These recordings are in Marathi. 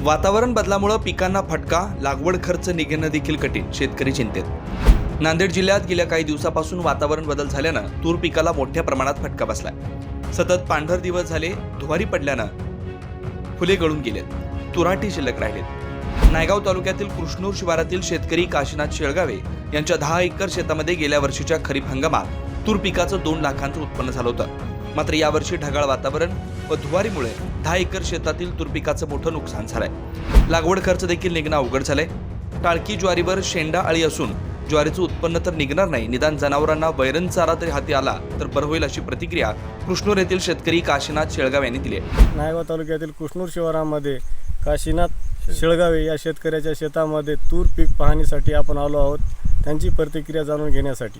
वातावरण बदलामुळं पिकांना फटका लागवड खर्च निघणं देखील कठीण शेतकरी चिंतेत. नांदेड जिल्ह्यात गेल्या काही दिवसापासून वातावरण बदल झाल्यानं तूर पिकाला मोठ्या प्रमाणात फटका बसलाय. सतत पांढर दिवस झाले धुवारी पडल्यानं फुले गळून गेलेत. तुराटी शिल्लक राहिलेत. नायगाव तालुक्यातील कृष्णूर शिवारातील शेतकरी काशीनाथ शेळगावे यांच्या दहा एकर शेतामध्ये गेल्या वर्षीच्या खरीप हंगामात तूर पिकाचं दोन लाखांचं उत्पन्न झालं होतं. मात्र यावर्षी ढगाळ वातावरण व धुवारीमुळे दहा एकर शेतातील तुरपिकाचं मोठं नुकसान झालंय. लागवड खर्च देखील निघणं अवघड झालंय. टाळकी ज्वारीवर शेंडा आळी असून ज्वारीचं उत्पन्न तर निघणार नाही निदान जनावरांना वैरण चारा तरी हाती आला तर बरं होईल अशी प्रतिक्रिया कृष्णूर येथील शेतकरी काशीनाथ शेळगाव यांनी दिली नायगाव तालुक्यातील कृष्णूर शिवारामध्ये काशीनाथ शेळगावे या शेतकऱ्याच्या शेतामध्ये तूर पीक पाहणीसाठी आपण आलो आहोत. त्यांची प्रतिक्रिया जाणून घेण्यासाठी.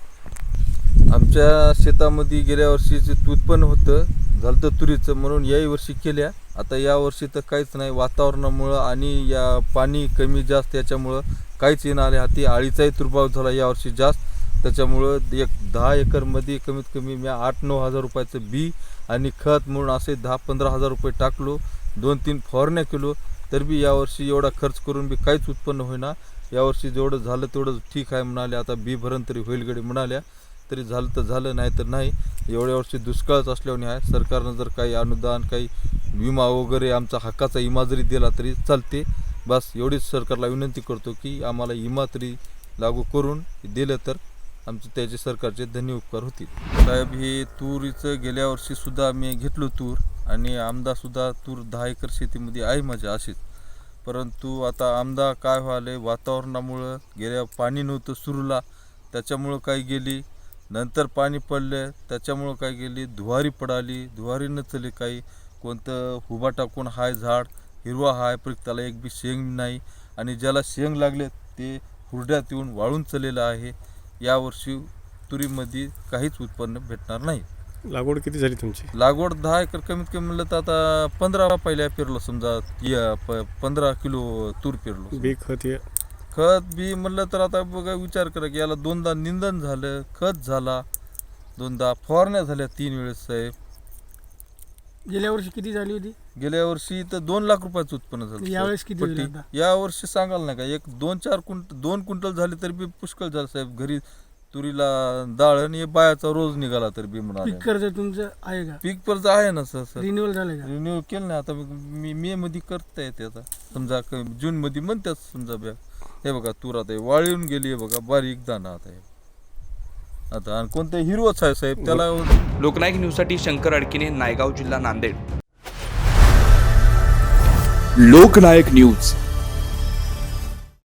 आमच्या शेतामध्ये गेल्या वर्षीचे उत्पन्न होतं झालं तर तुरीचं म्हणून याही वर्षी केल्या. आता या वर्षी तर काहीच नाही वातावरणामुळं आणि या पाणी कमी जास्त याच्यामुळं काहीच येणं आले हाती आळीचाही दुर्भाव झाला यावर्षी जास्त. त्याच्यामुळं एक दहा एकरमध्ये कमीत कमी मी आठ नऊ हजार रुपयाचं बी आणि खत म्हणून असे दहा पंधरा हजार रुपये टाकलो. दोन तीन फवारण्या केलो. तर बी यावर्षी एवढा खर्च करून बी काहीच उत्पन्न होईना. यावर्षी जेवढं झालं तेवढं ठीक आहे म्हणाले आता बी भरण तरी होईल गडी म्हणाल्या. तरी झालं तर झालं नाही तर नाही. एवढ्या वर्षी दुष्काळच असल्याने आहे सरकारनं जर काही अनुदान काही विमा वगैरे आमचा हक्काचा विमा जरी दिला तरी चालते. बस एवढीच सरकारला विनंती करतो की आम्हाला विमा तरी लागू करून दिलं तर आमचे त्याचे सरकारचे धन्य उपकार होतील. साहेब हे तुरीचं गेल्या वर्षीसुद्धा मी घेतलो तूर आणि आमदासुद्धा तूर दहा एकर शेतीमध्ये आहे माझ्या अशीच परंतु आता आमदा काय व्हायलंय? वातावरणामुळं गेल्या पाणी नव्हतं सुरूला. त्याच्यामुळं काही गेली नंतर पाणी पडलं त्याच्यामुळं काय गेली धुवारी पडाली धुवारी नचली काही कोणतं हुबा टाकून हाय झाड हिरवा हाय पण त्याला एक बी शेंग नाही. आणि ज्याला शेंग लागले ते हुरड्यात येऊन वाळून चलेलं आहे. यावर्षी तुरीमध्ये काहीच उत्पन्न भेटणार नाही. लागवड किती झाली तुमची? लागवड दहा एकर कमीत कमी म्हणलं तर आता पंधरा पहिल्या पेरलो समजा प- पंधरा किलो तूर पेरलो. बी खत खत बी म्हणलं तर आता बघा विचार करा की याला दोनदा निंदन झालं खत झाला दोनदा फवारण्या झाल्या तीन वेळेस साहेब. गेल्या वर्षी किती झाली होती? गेल्या वर्षी तर दोन लाख रुपयाचं उत्पन्न झालं यावेळेस किती पट्टी. होईल आता? या वर्षी सांगाल ना का एक दोन चार कुंट दोन क्विंटल झाले तरी बी पुष्कळ झालं साहेब. घरी तुरीला डाळ आणि बायाचा रोज निघाला तर बी पीक म्हणाले कर्ज तुमचं आहे का? पीक परत आहे ना सर सर. रिन्युअल झालं का? रिन्यू केलं ना आता मी मे मध्ये करता येते आता. समजा जून मध्ये म्हणतात समजा बॅग हे बघा तूर आता हे वाळून गेली आहे बघा बारीक दाणा आता हे आता आणि कोणतं हिरवच आहे साहेब? त्याला लोकनायक न्यूजसाठी शंकर अडकिने नायगाव जिल्हा नांदेड. लोकनायक न्यूज.